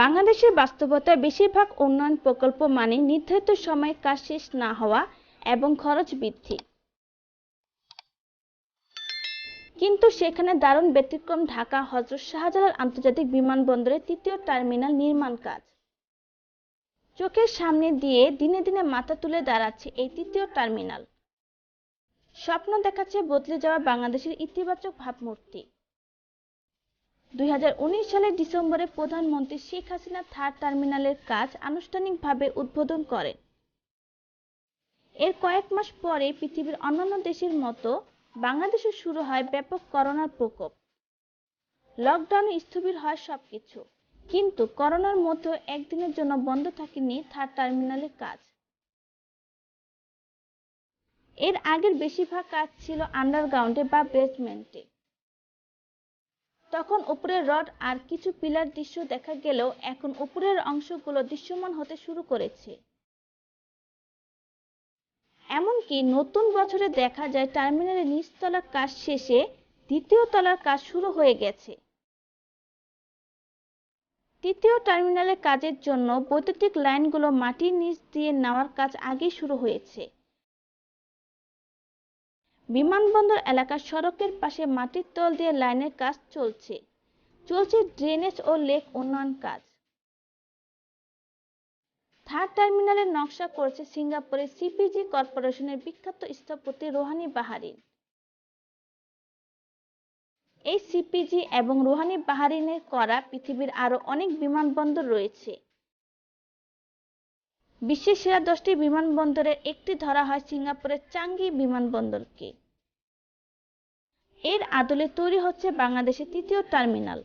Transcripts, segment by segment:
বাংলাদেশের বাস্তবতায় বেশিরভাগ উন্নয়ন প্রকল্প মানে নির্ধারিত সময়ে কাজ শেষ না হওয়া এবং খরচ বৃদ্ধি। কিন্তু সেখানে দারুণ ব্যতিক্রম ঢাকা, হজরত শাহজালাল আন্তর্জাতিক বিমানবন্দরের তৃতীয় টার্মিনাল নির্মাণ কাজ। চোখের সামনে দিয়ে দিনে দিনে মাথা তুলে দাঁড়াচ্ছে এই তৃতীয় টার্মিনাল। স্বপ্ন দেখাচ্ছে বদলে যাওয়া বাংলাদেশের ইতিবাচক ভাবমূর্তি। দুই হাজার উনিশ সালের ডিসেম্বরে প্রধানমন্ত্রী শেখ হাসিনা থার্ড টার্মিনালের কাজ আনুষ্ঠানিকভাবে উদ্বোধন করেন। এর কয়েক মাস পরে পৃথিবীর অন্যান্য দেশের মতো বাংলাদেশে শুরু হয় ব্যাপক করোনার প্রকোপ। লকডাউনে স্থবির হয় সবকিছু, কিন্তু করোনার মধ্যেও একদিনের জন্য বন্ধ থাকেনি থার্ড টার্মিনালের কাজ। এর আগের বেশিরভাগ কাজ ছিল আন্ডারগ্রাউন্ডে বা বেসমেন্টে। তখন উপরের রড আর কিছু পিলার দৃশ্য দেখা গেলেও এখন উপরের অংশগুলো দৃশ্যমান হতে শুরু করেছে। এমনকি নতুন বছরে দেখা যায় টার্মিনালের নিচতলার কাজ শেষে দ্বিতীয় তলার কাজ শুরু হয়ে গেছে। তৃতীয় টার্মিনালের কাজের জন্য বৈদ্যুতিক লাইনগুলো মাটির নিচ দিয়ে নেওয়ার কাজ আগেই শুরু হয়েছে। বিমানবন্দর এলাকার সড়কের পাশে মাটির তল দিয়ে লাইনের কাজ চলছে। চলছে ড্রেনেজ ও লেক উন্নয়ন কাজ। থার্ড টার্মিনালের নকশা করেছে সিঙ্গাপুরের সিপিজি কর্পোরেশনের বিখ্যাত স্থপতি রোহানি বাহারিন এই সিপিজি এবং রোহানি বাহারিনের করা পৃথিবীর আরও অনেক বিমানবন্দর রয়েছে। বিশ্বের সেরা দশটি বিমানবন্দরের একটি ধরা হয় সিঙ্গাপুরের চাঙ্গি বিমানবন্দরকে। এর আদলে তৈরি হচ্ছে বাংলাদেশের তৃতীয় টার্মিনাল।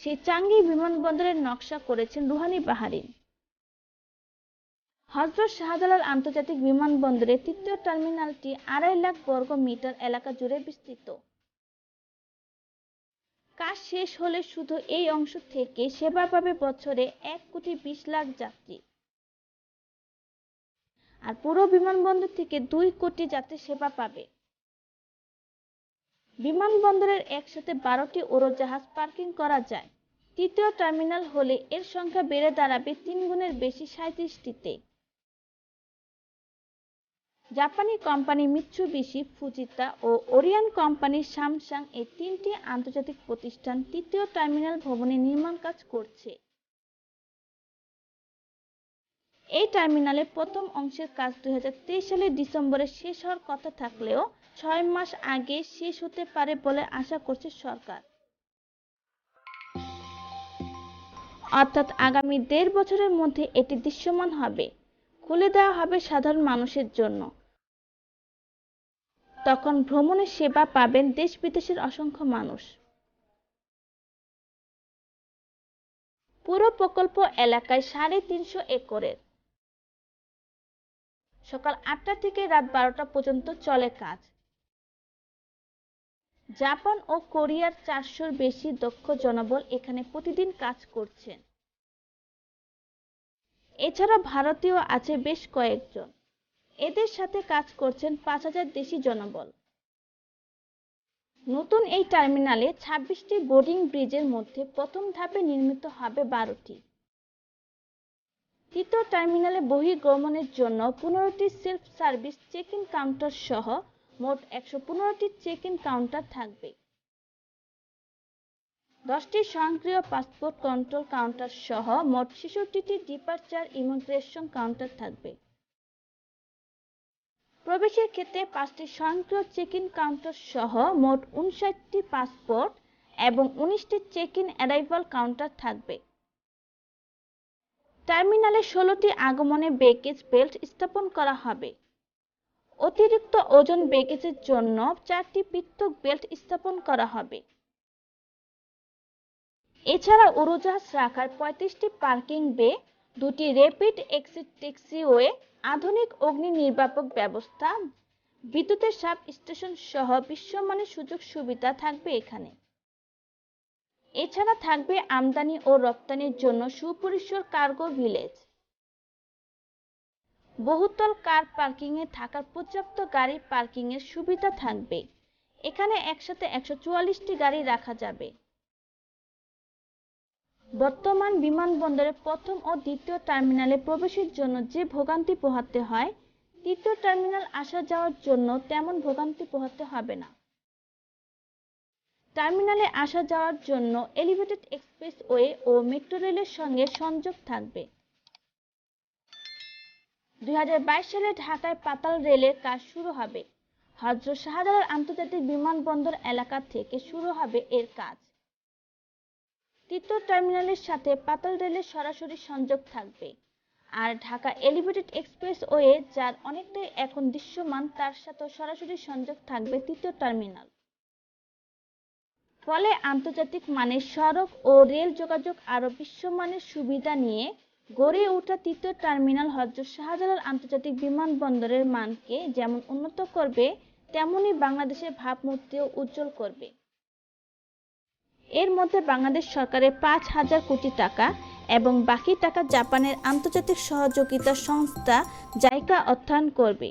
সেই চাঙ্গি বিমানবন্দরের নকশা করেছেন রুহানি বাহারিন। হজরত শাহজালাল আন্তর্জাতিক বিমানবন্দরের তৃতীয় টার্মিনালটি আড়াই লাখ বর্গ মিটার এলাকা জুড়ে বিস্তৃত। কাজ শেষ হলে শুধু এই অংশ থেকে সেবা পাবে বছরে এক কোটি বিশ লাখ যাত্রী। আর পুরো বিমানবন্দর থেকে দুই কোটি যাত্রী সেবা পাবে। বিমানবন্দরের একসাথে বারোটি উড়োজাহাজ পার্কিং করা যায়। তৃতীয় টার্মিনাল হলে এর সংখ্যা বেড়ে দাঁড়াবে তিন গুণের বেশি সাঁত্রিশটিতে জাপানি কোম্পানি মিৎসুবিশি, ফুজিতা ও ওরিয়ান কোম্পানির স্যামসাং এই তিনটি আন্তর্জাতিক প্রতিষ্ঠান তৃতীয় টার্মিনাল ভবনে নির্মাণ কাজ করছে। এই টার্মিনালের প্রথম অংশের কাজ দুই হাজার তেইশ সালের ডিসেম্বরে শেষ হওয়ার কথা থাকলেও ছয় মাস আগে শেষ হতে পারে বলে আশা করছে সরকার। অর্থাৎ আগামী দেড় বছরের মধ্যে এটি দৃশ্যমান হবে, খুলে দেওয়া হবে সাধারণ মানুষের জন্য। তখন ভ্রমণের সেবা পাবেন দেশ বিদেশের অসংখ্য মানুষ। পুরো প্রকল্প এলাকায় সাড়ে তিনশো একরের। সকাল আটটা থেকে রাত বারোটা পর্যন্ত চলে কাজ। জাপান ও কোরিয়ার চারশোর বেশি দক্ষ জনবল এখানে প্রতিদিন কাজ করছেন। এছাড়া ভারতীয় আছে বেশ কয়েকজন। এদের সাথে কাজ করছেন পাঁচ হাজার দেশি জনবল। নতুন এই টার্মিনালে ছাব্বিশটি বোর্ডিং ব্রিজের মধ্যে প্রথম ধাপে নির্মিত হবে বারোটি। তৃতীয় টার্মিনালে বহির্গমনের জন্য পনেরোটি self service check in counter সহ মোট একশো পনেরোটি চেক ইন কাউন্টার থাকবে। দশটি স্বয়ংক্রিয় পাসপোর্ট কন্ট্রোল কাউন্টার সহ মোট ছেষট্টিটি ডিপার্চার ইমিগ্রেশন কাউন্টার থাকবে। প্রবেশের ক্ষেত্রে পাঁচটি স্বয়ংক্রিয় চেক ইন কাউন্টার সহ মোট উনষাটটি পাসপোর্ট এবং উনিশটি চেক ইন অ্যারাইভাল কাউন্টার থাকবে। টার্মিনালে ষোলোটি আগমনে ব্যাগেজ বেল্ট স্থাপন করা হবে। অতিরিক্ত ওজন ব্যাগেজের জন্য চারটি পৃথক বেল্ট স্থাপন করা হবে। এছাড়া উড়োজাহাজ রাখার পঁয়ত্রিশটি পার্কিং বে, দুটি র্যাপিড এক্সিট ট্যাক্সিওয়ে, আধুনিক অগ্নি নির্বাপক ব্যবস্থা, বিদ্যুতের সাব স্টেশন সহ বিশ্বমানের সুযোগ সুবিধা থাকবে এখানে। এছাড়া থাকবে আমদানি ও রপ্তানির জন্য সুপরিসর কার্গো ভিলেজ। বহুতল কার পার্কিং এ থাকার পর্যাপ্ত গাড়ি পার্কিং এর সুবিধা থাকবে। এখানে একসাথে একশো চুয়াল্লিশটি গাড়ি রাখা যাবে। বর্তমান বিমানবন্দরে প্রথম ও দ্বিতীয় টার্মিনালে প্রবেশের জন্য যে ভোগান্তি পোহাতে হয়, তৃতীয় টার্মিনাল আসা যাওয়ার জন্য তেমন ভোগান্তি পোহাতে হবে না। টার্মিনালে আসা যাওয়ার জন্য এলিভেটেড এক্সপ্রেসওয়ে ও মেট্রো রেলের সঙ্গে সংযোগ থাকবে। দুই হাজার বাইশ সালে ঢাকায় পাতাল রেলের কাজ শুরু হবে। হজরত শাহজালাল আন্তর্জাতিক বিমানবন্দর এলাকা থেকে শুরু হবে এর কাজ। তৃতীয় টার্মিনালের সাথে পাতাল রেলের সরাসরি সংযোগ থাকবে। আর ঢাকা এলিভেটেড এক্সপ্রেসওয়ে, যার অনেকটাই এখন দৃশ্যমান, তার সাথে সরাসরি সংযোগ থাকবে তৃতীয় টার্মিনাল। ফলে আন্তর্জাতিক মানের সড়ক ও রেল যোগাযোগ আরও বিশ্বমানের সুবিধা নিয়ে গড়ে ওঠা তৃতীয় টার্মিনাল হজরত শাহজালাল আন্তর্জাতিক বিমানবন্দরের মানকে যেমন উন্নত করবে তেমনি বাংলাদেশের ভাবমূর্তিও উজ্জ্বল করবে। এর মধ্যে বাংলাদেশ সরকারের পাঁচ হাজার কোটি টাকা এবং বাকি টাকা জাপানের আন্তর্জাতিক সহযোগিতা সংস্থা জাইকা অর্থায়ন করবে।